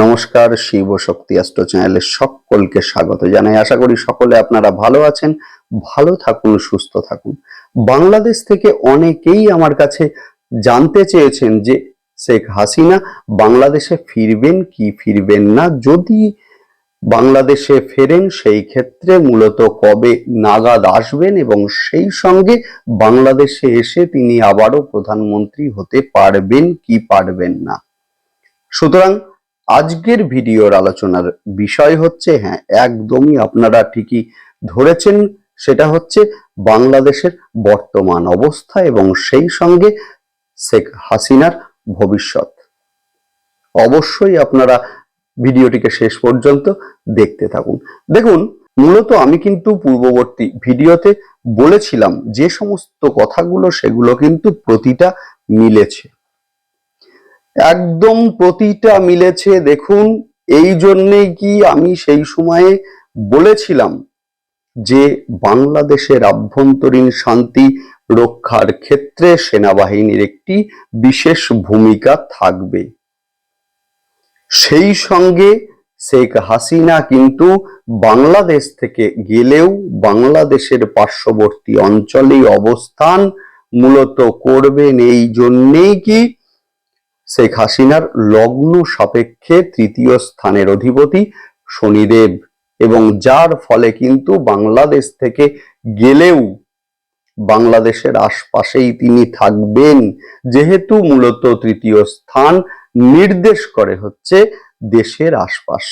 নমস্কার, শিব শক্তি অ্যাস্ট্রো চ্যানেলে সকলকে স্বাগত জানাই। আশা করি সকলে আপনারা ভালো আছেন, ভালো থাকুন, সুস্থ থাকুন। বাংলাদেশ থেকে অনেকেই আমার কাছে জানতে চেয়েছেন যে শেখ হাসিনা বাংলাদেশে ফিরবেন কি ফিরবেন না। যদি বাংলাদেশে ফেরেন, সেই ক্ষেত্রে মূলত কবে নাগাদ আসবেন এবং সেই সঙ্গে বাংলাদেশে এসে তিনি আবারও প্রধানমন্ত্রী হতে পারবেন কি পারবেন না? সুতরাং আজকের ভিডিওর আলোচনার বিষয় হচ্ছে হ্যাঁ একদমই আপনারা ঠিকই ধরেছেন, সেটা হচ্ছে বাংলাদেশের বর্তমান অবস্থা এবং সেই সঙ্গে শেখ হাসিনার ভবিষ্যৎ। অবশ্যই আপনারা ভিডিওটিকে শেষ পর্যন্ত দেখতে থাকুন। দেখুন, মূলত আমি কিন্তু পূর্ববর্তী ভিডিওতে বলেছিলাম, যে সমস্ত কথাগুলো, সেগুলো কিন্তু প্রতিটা মিলেছে। একদম প্রতিটা মিলেছে, দেখুন। এই জন্যেই কি আমি সেই সময়ে বলেছিলাম যে, বাংলাদেশের আভ্যন্তরীণ শান্তি রক্ষার ক্ষেত্রে সেনাবাহিনীর একটি বিশেষ ভূমিকা থাকবে। সেই সঙ্গে শেখ হাসিনা কিন্তু বাংলাদেশ থেকে গেলেও বাংলাদেশের পার্শ্ববর্তী অঞ্চলেই অবস্থান মূলত করবেন। এই জন্যেই কি শেখ হাসিনার লগ্ন সাপেক্ষে তৃতীয় স্থানের অধিপতি শনিদেব। এবং যার ফলে কিন্তু বাংলাদেশ থেকে গেলেও বাংলাদেশের আশপাশেই তিনি থাকবেন। যেহেতু মূলত তৃতীয় স্থান নির্দেশ করে হচ্ছে দেশের আশপাশ।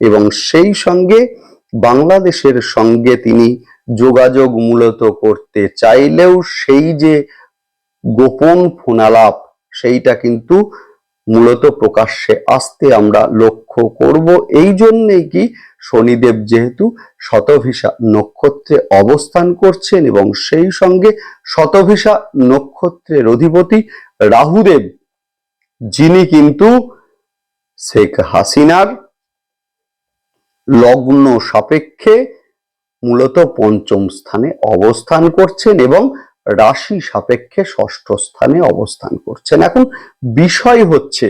এবং সেই সঙ্গে বাংলাদেশের সঙ্গে তিনি যোগাযোগ মূলত করতে চাইলেও সেই যে গোপন ফোনালাপ সেইটা কিন্তু মূলত প্রকাশ্যে আসতে আমরা লক্ষ্য করব। এই জন্যেই কি শনিদেব যেহেতু শতভিসা নক্ষত্রে অবস্থান করছেন এবং সেই সঙ্গে শতভিসা নক্ষত্রের অধিপতি রাহুদেব, যিনি কিন্তু শেখ হাসিনার লগ্ন সাপেক্ষে মূলত পঞ্চম স্থানে অবস্থান করছেন এবং রাশি সাপেক্ষে ষষ্ঠ স্থানে অবস্থান করছেন। এখন বিষয় হচ্ছে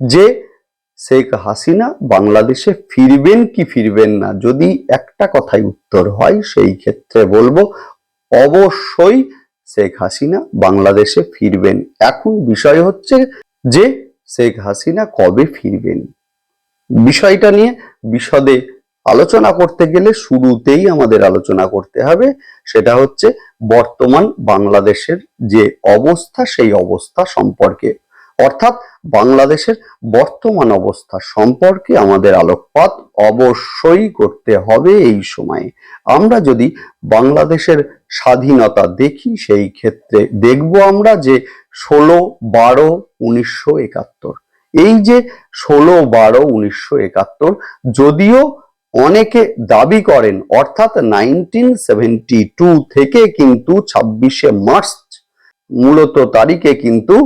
যে শেখ হাসিনা বাংলাদেশে ফিরবেন কি ফিরবেন না? যদি একটা কথাই উত্তর হয়, সেই ক্ষেত্রে বলব, অবশ্যই শেখ হাসিনা বাংলাদেশে ফিরবেন। এখন বিষয় হচ্ছে যে শেখ হাসিনা কবে ফিরবেন? বিষয়টা নিয়ে বিশদে আলোচনা করতে গেলে শুরুতেই আমাদের আলোচনা করতে হবে। সেটা হচ্ছে বর্তমান বাংলাদেশের যে অবস্থা, সেই অবস্থা সম্পর্কে। অর্থাৎ বাংলাদেশের বর্তমান অবস্থা সম্পর্কে আমাদের আলোকপাত অবশ্যই করতে হবে এই সময়ে। আমরা যদি বাংলাদেশের স্বাধীনতা দেখি, সেই ক্ষেত্রে দেখব আমরা যে ষোলো বারো উনিশশো একাত্তর। এই যে ষোলো বারো উনিশশো একাত্তর, যদিও অনেকে দাবি করেন, অর্থাৎ নাইনটিন টু থেকে কিন্তু ছাব্বিশে মার্চ মূলত তারিখে কিন্তু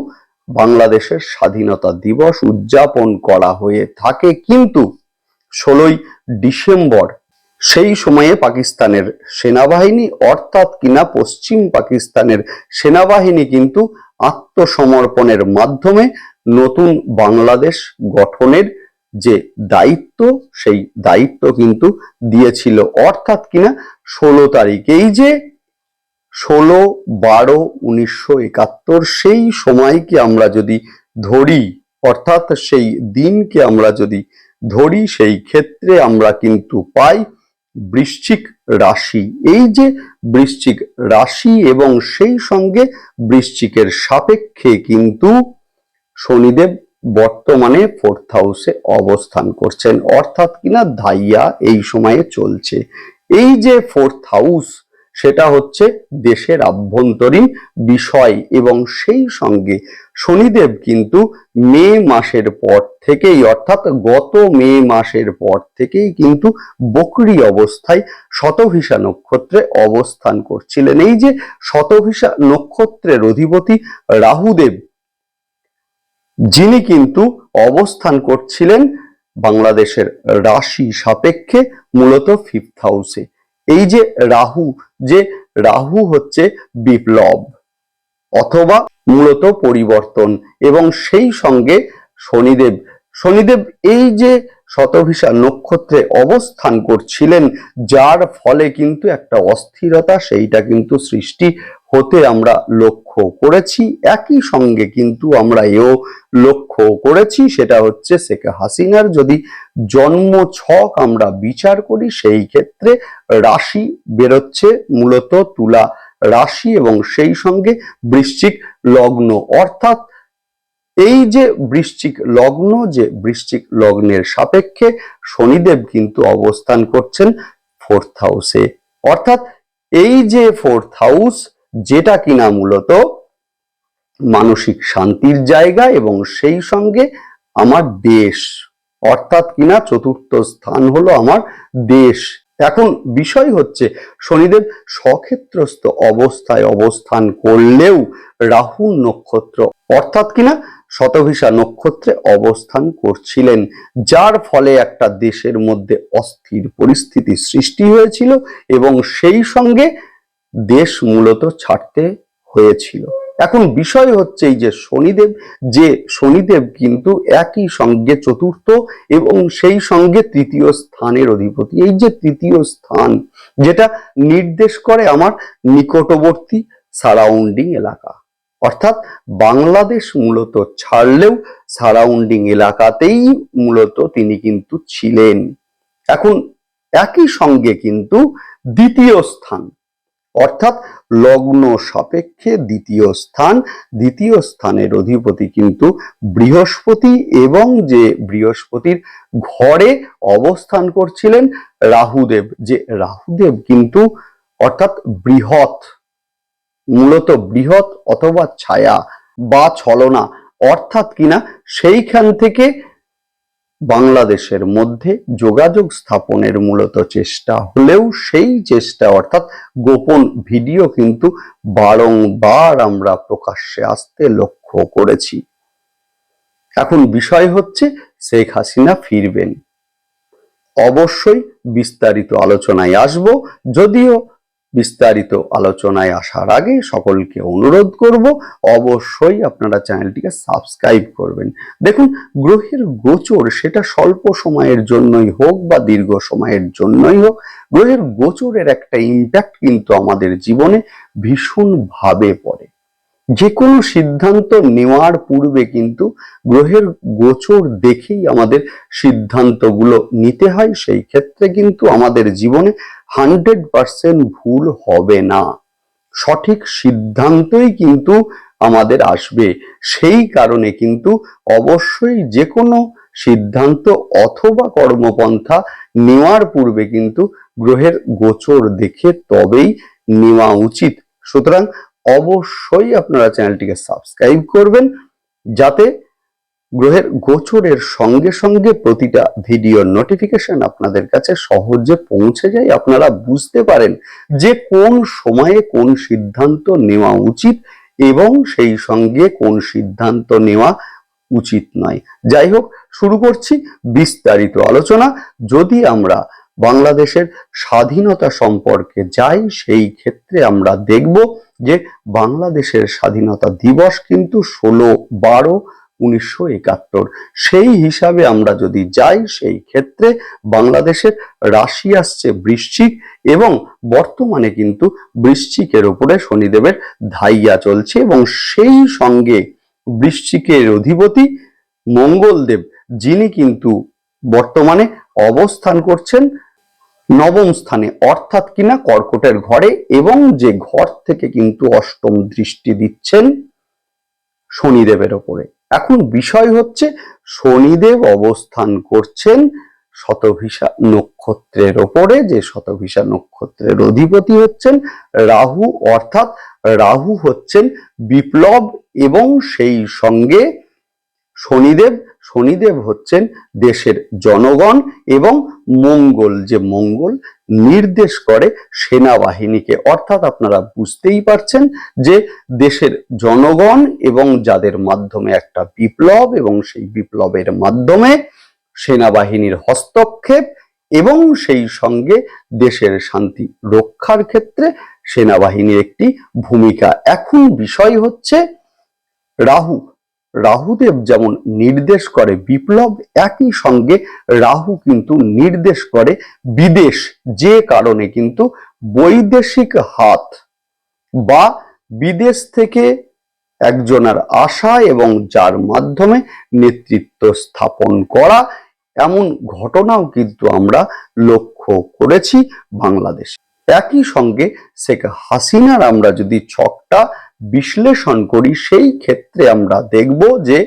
বাংলাদেশের স্বাধীনতা দিবস উদযাপন করা হয়ে থাকে। কিন্তু ষোলোই ডিসেম্বর সেই সময়ে পাকিস্তানের সেনাবাহিনী, অর্থাৎ কিনা পশ্চিম পাকিস্তানের সেনাবাহিনী কিন্তু আত্মসমর্পণের মাধ্যমে নতুন বাংলাদেশ গঠনের যে দায়িত্ব, সেই দায়িত্ব কিন্তু দিয়েছিল। অর্থাৎ কিনা ষোলো তারিখ, এই যে ষোলো বারো উনিশশো একাত্তর, সেই সময়কে আমরা যদি ধরি, অর্থাৎ সেই দিনকে আমরা যদি ধরি, সেই ক্ষেত্রে আমরা কিন্তু পাই বৃশ্চিক রাশি। এই যে বৃশ্চিক রাশি এবং সেই সঙ্গে বৃশ্চিকের সাপেক্ষে কিন্তু শনিদেব বর্তমানে ফোর্থ হাউসে অবস্থান করছেন। অর্থাৎ কিনা ধাইয়া এই সময়ে চলছে। এই যে ফোর্থ হাউস সেটা হচ্ছে দেশের আভ্যন্তরীণ বিষয় এবং সেই সঙ্গে শনিদেব কিন্তু মে মাসের পর থেকেই, অর্থাৎ গত মে মাসের পর থেকেই কিন্তু বকরি অবস্থায় শতভিসা নক্ষত্রে অবস্থান করছিলেন। এই যে শতভিসা নক্ষত্রের অধিপতি রাহুদেব যিনি কিন্তু অবস্থান করছিলেন বাংলাদেশের রাশি সাপেক্ষে, মূলত ফিফথ হাউসে এই যে রাহু যে রাহু হচ্ছে বিপ্লব অথবা মূলত পরিবর্তন এবং সেই সঙ্গে শনিদেব। শনিদেব এই যে শতভিসা নক্ষত্রে অবস্থান করছিলেন, যার ফলে কিন্তু একটা অস্থিরতা, সেইটা কিন্তু সৃষ্টি হতে আমরা লক্ষ্য করেছি, একই সঙ্গে কিন্তু আমরা এও লক্ষ্য করেছি, সেটা হচ্ছে শেখ হাসিনার যদি জন্ম ছক আমরা বিচার করি, সেই ক্ষেত্রে রাশি বেরোচ্ছে, মূলত তুলা রাশি এবং সেই সঙ্গে বৃশ্চিক লগ্ন। অর্থাৎ এই যে বৃশ্চিক লগ্ন, যে বৃশ্চিক লগ্নের সাপেক্ষে শনিদেব কিন্তু অবস্থান করছেন ফোর্থ হাউসে অর্থাৎ এই যে ফোর্থ হাউস যেটা কিনা মূলত মানসিক শান্তির জায়গা এবং সেই সঙ্গে আমার দেশ, অর্থাৎ কিনা চতুর্থ স্থান হলো আমার দেশ। এখন বিষয় হচ্ছে, শনিদেব সক্ষেত্রস্থ অবস্থায় অবস্থান করলেও রাহু নক্ষত্র, অর্থাৎ কিনা শতভিসা নক্ষত্রে অবস্থান করছিলেন, যার ফলে একটা দেশের মধ্যে অস্থির পরিস্থিতি সৃষ্টি হয়েছিল এবং সেই সঙ্গে দেশ মূলত ছাড়তে হয়েছিল। এখন বিষয় হচ্ছে এই যে শনিদেব যে শনিদেব কিন্তু একই সঙ্গে চতুর্থ এবং সেই সঙ্গে তৃতীয় স্থানের অধিপতি। এই যে তৃতীয় স্থান, যেটা নির্দেশ করে আমার নিকটবর্তী সারাউন্ডিং এলাকা। অর্থাৎ বাংলাদেশ মূলত ছাড়লেও সারাউন্ডিং এলাকাতেই মূলত তিনি কিন্তু ছিলেন। এখন একই সঙ্গে কিন্তু দ্বিতীয় স্থান অর্থাৎ লগ্ন সাপেক্ষে দ্বিতীয় স্থান, দ্বিতীয় স্থানের অধিপতি কিন্তু বৃহস্পতি এবং যে বৃহস্পতির ঘরে অবস্থান করছিলেন রাহুদেব, যে রাহুদেব কিন্তু অর্থাৎ বৃহৎ, মূলত বৃহৎ অথবা ছায়া বা ছলনা, অর্থাৎ কিনা সেইখান থেকে বাংলাদেশের মধ্যে যোগাযোগ স্থাপনের মূলত চেষ্টা হলেও সেই চেষ্টা অর্থাৎ গোপন ভিডিও কিন্তু বারংবার আমরা প্রকাশ্যে আসতে লক্ষ্য করেছি। এখন বিষয় হচ্ছে, শেখ হাসিনা ফিরবেন। অবশ্যই বিস্তারিত আলোচনায় আসব, যদিও বিস্তারিত আলোচনায় আসার আগে সকলকে অনুরোধ করব, অবশ্যই আপনারা চ্যানেলটিকে সাবস্ক্রাইব করবেন। দেখুন, গ্রহের গোচর সেটা স্বল্প সময়ের জন্যই হোক বা দীর্ঘ সময়ের জন্যই হোক, গ্রহের গোচরের একটা ইম্প্যাক্ট কিন্তু আমাদের জীবনে ভীষণভাবে পড়ে। যে কোনো সিদ্ধান্ত নেওয়ার পূর্বে কিন্তু গ্রহের গোচর দেখেই আমাদের সিদ্ধান্তগুলো নিতে হয়, সেই ক্ষেত্রে কিন্তু আমাদের জীবনে হান্ড্রেড পার্সেন্ট ভুল হবে না। সঠিক সিদ্ধান্তই কিন্তু আমাদের আসবে। সেই কারণে কিন্তু অবশ্যই যে কোনো সিদ্ধান্ত অথবা কর্মপন্থা নেওয়ার পূর্বে কিন্তু গ্রহের গোচর দেখে তবেই নেওয়া উচিত। সুতরাং অবশ্যই আপনারা চ্যানেলটিকে সাবস্ক্রাইব করবেন, যাতে গ্রহের গোচরের সঙ্গে সঙ্গে প্রতিটা ভিডিও নোটিফিকেশন আপনাদের কাছে সহজে পৌঁছে যায়। আপনারা বুঝতে পারেন যে কোন সময়ে কোন সিদ্ধান্ত নেওয়া উচিত এবং সেই সঙ্গে কোন সিদ্ধান্ত নেওয়া উচিত নয়। যাই হোক, শুরু করছি বিস্তারিত আলোচনা। যদি আমরা বাংলাদেশের স্বাধীনতা সম্পর্কে যাই, সেই ক্ষেত্রে আমরা দেখব যে বাংলাদেশের স্বাধীনতা দিবস কিন্তু ষোলো বারো উনিশশো একাত্তর। সেই হিসাবে আমরা যদি যাই, সেই ক্ষেত্রে বাংলাদেশের রাশি আসছে বৃশ্চিক এবং বর্তমানে কিন্তু বৃশ্চিকের ওপরে শনিদেবের ধাইয়া চলছে এবং সেই সঙ্গে বৃশ্চিকের অধিপতি মঙ্গলদেব, যিনি কিন্তু বর্তমানে অবস্থান করছেন নবম স্থানে, অর্থাৎ কিনা কর্কটের ঘরে এবং যে ঘর থেকে কিন্তু অষ্টম দৃষ্টি দিচ্ছেন শনিদেবের ওপরে এখন বিষয় হচ্ছে, শনিদেব অবস্থান করছেন শতভিসা নক্ষত্রের ওপরে, যে শতভিসা নক্ষত্রের অধিপতি হচ্ছেন রাহু, অর্থাৎ রাহু হচ্ছেন বিপ্লব এবং সেই সঙ্গে শনিদেব শনিদেব হচ্ছেন দেশের জনগণ এবং মঙ্গল, যে মঙ্গল নির্দেশ করে সেনাবাহিনীকে। অর্থাৎ আপনারা বুঝতেই পারছেন যে দেশের জনগণ এবং যাদের মাধ্যমে একটা বিপ্লব এবং সেই বিপ্লবের মাধ্যমে সেনাবাহিনীর হস্তক্ষেপ এবং সেই সঙ্গে দেশের শান্তি রক্ষার ক্ষেত্রে সেনাবাহিনীর একটি ভূমিকা। এখন বিষয় হচ্ছে রাহু। রাহুদেব যেমন নির্দেশ করে বিপ্লব, একই সঙ্গে রাহু কিন্তু নির্দেশ করে বিদেশ, যে কারণে কিন্তু বৈদেশিক হাত বা বিদেশ থেকে একজনের আশা এবং যার মাধ্যমে নেতৃত্ব স্থাপন করা, এমন ঘটনাও কিন্তু আমরা লক্ষ্য করেছি বাংলাদেশ। একই সঙ্গে শেখ হাসিনার আমরা যদি ছকটা বিশ্লেষণ করি, সেই ক্ষেত্রে আমরা দেখব যে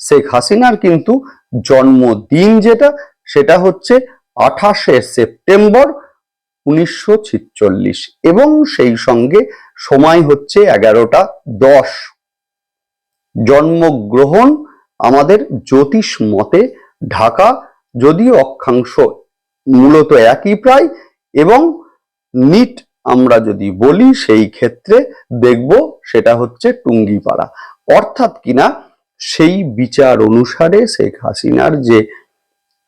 শেখ হাসিনার কিন্তু জন্মদিন যেটা, সেটা হচ্ছে আঠাশে সেপ্টেম্বর উনিশশো এবং সেই সঙ্গে সময় হচ্ছে এগারোটা দশ। জন্মগ্রহণ আমাদের জ্যোতিষ মতে ঢাকা যদিও অক্ষাংশ মূলত একই প্রায় এবং নিট আমরা যদি বলি সেই ক্ষেত্রে দেখব সেটা হচ্ছে টুঙ্গিপাড়া। অর্থাৎ কিনা সেই বিচার অনুসারে শেখ হাসিনার যে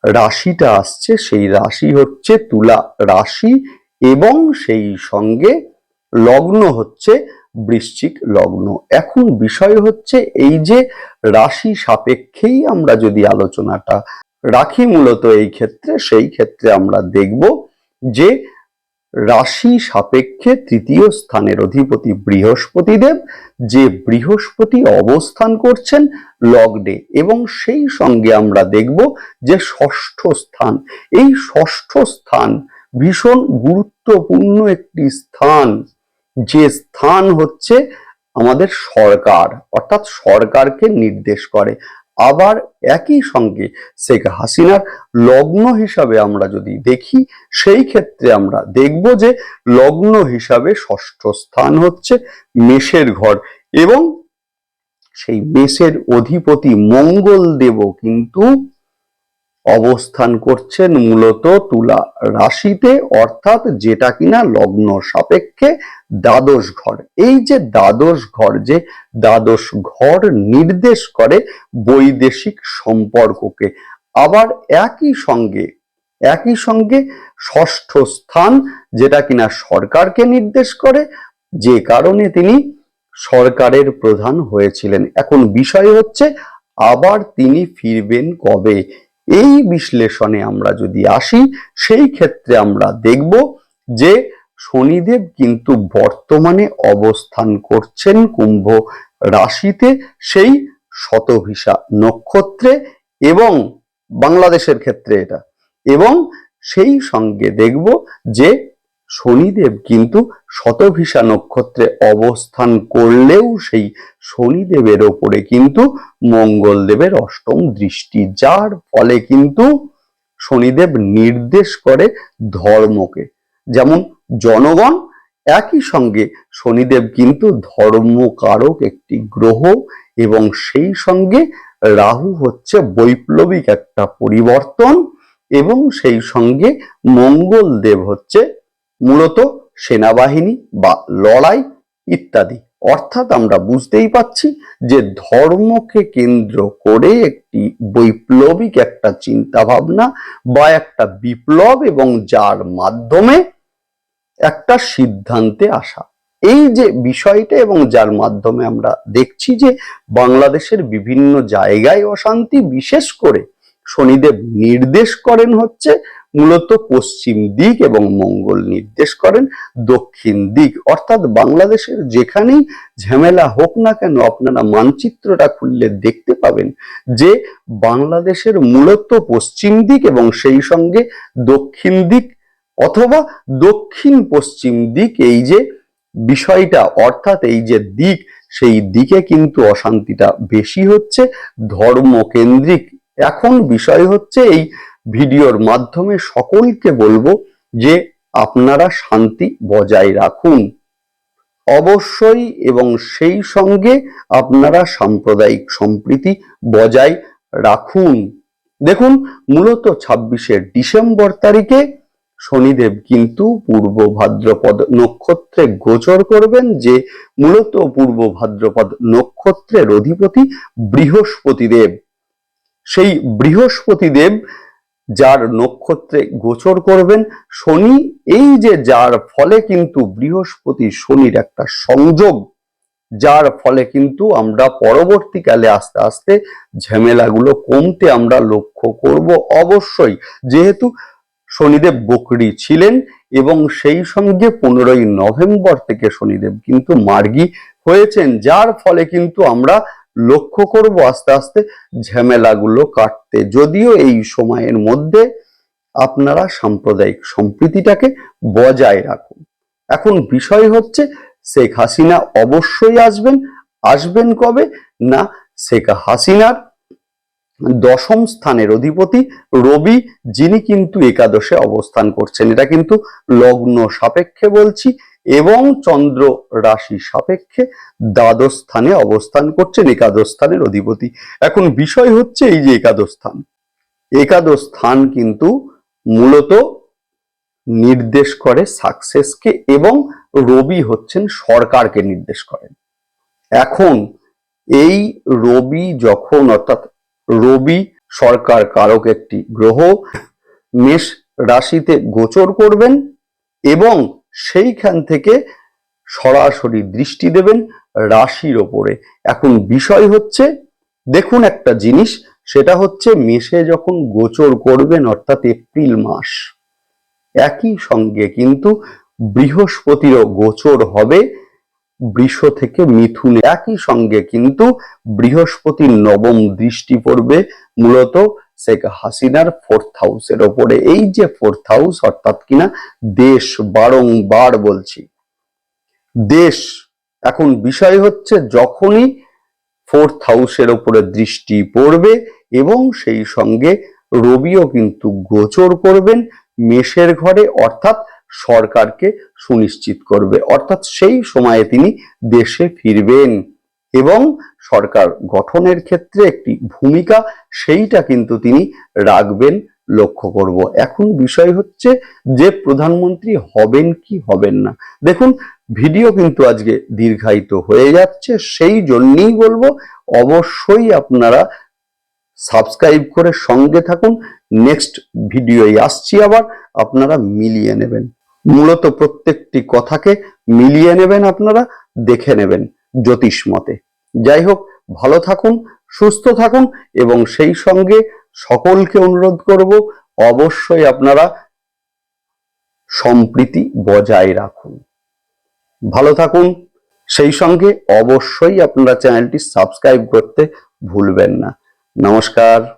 রাশিটা আসছে, সেই রাশি হচ্ছে তুলা রাশি এবং সেই সঙ্গে লগ্ন হচ্ছে বৃশ্চিক লগ্ন। এখন বিষয় হচ্ছে এই যে রাশি সাপেক্ষেই আমরা যদি আলোচনাটা রাখি, মূলত এই ক্ষেত্রে, সেই ক্ষেত্রে আমরা দেখব যে রাশি সাপেক্ষে তৃতীয় স্থানের অধিপতি বৃহস্পতি দেব যে বৃহস্পতি অবস্থান করছেন লগ্নে। এবং সেই সঙ্গে আমরা দেখব যে ষষ্ঠ স্থান। এই ষষ্ঠ স্থান ভীষণ গুরুত্বপূর্ণ একটি স্থান। যে স্থান হচ্ছে আমাদের সরকার, অর্থাৎ সরকারকে নির্দেশ করে। আবার একই সঙ্গে শেখ হাসিনার লগ্ন হিসাবে আমরা যদি দেখি, সেই ক্ষেত্রে আমরা দেখব যে লগ্ন হিসাবে ষষ্ঠ স্থান হচ্ছে মেষের ঘর এবং সেই মেষের অধিপতি মঙ্গল দেব কিন্তু অবস্থান করছেন মূলত তুলা রাশিতে, অর্থাৎ যেটা কিনা লগ্ন সাপেক্ষে দ্বাদশ ঘর। এই যে দ্বাদশ ঘর, যে দ্বাদশ ঘর নির্দেশ করে বৈদেশিক সম্পর্ককে, আবার একই সঙ্গে একই সঙ্গে ষষ্ঠ স্থান যেটা কিনা সরকারকে নির্দেশ করে, যে কারণে তিনি সরকারের প্রধান হয়েছিলেন। এখন বিষয় হচ্ছে, আবার তিনি ফিরবেন কবে? এই বিশ্লেষণে আমরা যদি আসি, সেই ক্ষেত্রে আমরা দেখব যে শনিদেব কিন্তু বর্তমানে অবস্থান করছেন কুম্ভ রাশিতে সেই শতভিসা নক্ষত্রে এবং বাংলাদেশের ক্ষেত্রে এটা। এবং সেই সঙ্গে দেখব যে শনিদেব কিন্তু শতভিসা নক্ষত্রে অবস্থান করলেও সেই শনিদেবের ওপরে কিন্তু মঙ্গলদেবের অষ্টম দৃষ্টি, যার ফলে কিন্তু শনিদেব নির্দেশ করে ধর্মকে। যেমন জনগণ একই সঙ্গে শনিদেব কিন্তু ধর্মকারক একটি গ্রহ এবং সেই সঙ্গে রাহু হচ্ছে বৈপ্লবিক একটা পরিবর্তন এবং সেই সঙ্গে মঙ্গল দেব হচ্ছে মূলত সেনাবাহিনী বা লড়াই ইত্যাদি। অর্থাৎ আমরা বুঝতেই পাচ্ছি যে ধর্মকে কেন্দ্র করে একটি বৈপ্লবিক একটা চিন্তা ভাবনা বা একটা বিপ্লব এবং যার মাধ্যমে একটা সিদ্ধান্তে আসা। এই যে বিষয়টা এবং যার মাধ্যমে আমরা দেখছি যে বাংলাদেশের বিভিন্ন জায়গায় অশান্তি, বিশেষ করে শনিদেব নির্দেশ করেন হচ্ছে মূলত পশ্চিম দিক এবং মঙ্গল নির্দেশ করেন দক্ষিণ দিক। অর্থাৎ বাংলাদেশের যেখানেই ঝামেলা হোক না কেন, আপনারা মানচিত্রটা খুললে দেখতে পাবেন যে বাংলাদেশের মূলত পশ্চিম দিক এবং সেই সঙ্গে দক্ষিণ দিক অথবা দক্ষিণ পশ্চিম দিক, এই যে বিষয়টা, অর্থাৎ এই যে দিক, সেই দিকে কিন্তু অশান্তিটা বেশি হচ্ছে ধর্মকেন্দ্রিক। এখন বিষয় হচ্ছে এই ভিডিওর মাধ্যমে সকলকে বলব যে আপনারা শান্তি বজায় রাখুন। অবশ্যই এবং সেই সঙ্গে আপনারা সাম্প্রদায়িক সম্প্রীতি বজায় রাখুন। দেখুন, মূলত ছাব্বিশে ডিসেম্বর তারিখে শনিদেব কিন্তু পূর্ব ভাদ্রপদ নক্ষত্রে গোচর করবেন যে মূলত পূর্ব ভাদ্রপদ নক্ষত্রের অধিপতি বৃহস্পতি দেব সেই বৃহস্পতি দেব যার নক্ষত্রে গোচর করবেন, শনি, এই যে যার ফলে কিন্তু বৃহস্পতি শনির একটা সংযোগ, যার ফলে কিন্তু আমরা পরবর্তীকালে আস্তে আস্তে ঝামেলাগুলো কমতে আমরা লক্ষ্য করব অবশ্যই। যেহেতু শনিদেব বকরি ছিলেন এবং সেই সঙ্গে পনেরোই নভেম্বর থেকে শনিদেব কিন্তু মার্গী হয়েছেন, যার ফলে কিন্তু আমরা লক্ষ্য করব আস্তে আস্তে ঝামেলাগুলো কাটতে। যদিও এই সময়ের মধ্যে আপনারা সাম্প্রদায়িক সম্প্রীতিটাকে বজায় রাখুন। এখন বিষয় হচ্ছে, শেখ হাসিনা অবশ্যই আসবেন। আসবেন কবে? না, শেখ হাসিনার দশম স্থানের অধিপতি রবি, যিনি কিন্তু একাদশে অবস্থান করছেন। এটা কিন্তু লগ্ন সাপেক্ষে বলছি এবং চন্দ্র রাশি সাপেক্ষে দ্বাদশ স্থানে অবস্থান করছেন, একাদশ স্থানের অধিপতি। এখন বিষয় হচ্ছে এই যে একাদশ স্থান। একাদশ স্থান কিন্তু মূলত নির্দেশ করে সাকসেসকে এবং রবি হচ্ছেন সরকারকে নির্দেশ করেন। এখন এই রবি যখন অর্থাৎ রবি সরকার কারক একটি গ্রহ। মেষ রাশিতে গোচর করবেন এবং সেইখান থেকে সরাসরি দৃষ্টি দেবেন রাশির ওপরে। এখন বিষয় হচ্ছে, দেখুন একটা জিনিস, সেটা হচ্ছে মেষে যখন গোচর করবেন, অর্থাৎ এপ্রিল মাস, একই সঙ্গে কিন্তু বৃহস্পতিরও গোচর হবে। বৃষ থেকে মিথুনে। একই সঙ্গে কিন্তু বৃহস্পতির নবম দৃষ্টি পড়বে মূলত শেখ হাসিনার ফোর্থ হাউসের ওপরে। এই যে ফোর্থ হাউস অর্থাৎ কিনা দেশ বারংবার বলছি, দেশ। এখন বিষয় হচ্ছে যখনই ফোর্থ হাউসের ওপরে দৃষ্টি পড়বে এবং সেই সঙ্গে রবিও কিন্তু গোচর করবেন, মেষের ঘরে। অর্থাৎ সরকারকে সুনিশ্চিত করবে। অর্থাৎ সেই সময়ে তিনি দেশে ফিরবেন এবং সরকার গঠনের ক্ষেত্রে একটি ভূমিকা সেইটা কিন্তু তিনি রাখবেন লক্ষ্য করব। এখন বিষয় হচ্ছে যে প্রধানমন্ত্রী হবেন কি হবেন না। দেখুন, ভিডিও কিন্তু আজকে দীর্ঘায়িত হয়ে যাচ্ছে, সেই জন্যই বলব অবশ্যই আপনারা সাবস্ক্রাইব করে সঙ্গে থাকুন। নেক্সট ভিডিওই আসছি আবার, আপনারা মিলিয়ে নেবেন। মূলত প্রত্যেকটি কথাকে মিলিয়ে নেবেন আপনারা, দেখে নেবেন জ্যোতিষ মতে। যাই হোক ভালো থাকুন, সুস্থ থাকুন এবং সেই সঙ্গে সকলকে অনুরোধ করব, অবশ্যই আপনারা সম্প্রীতি বজায় রাখুন। ভালো থাকুন, সেই সঙ্গে অবশ্যই আপনারা চ্যানেলটি সাবস্ক্রাইব করতে ভুলবেন না। নমস্কার।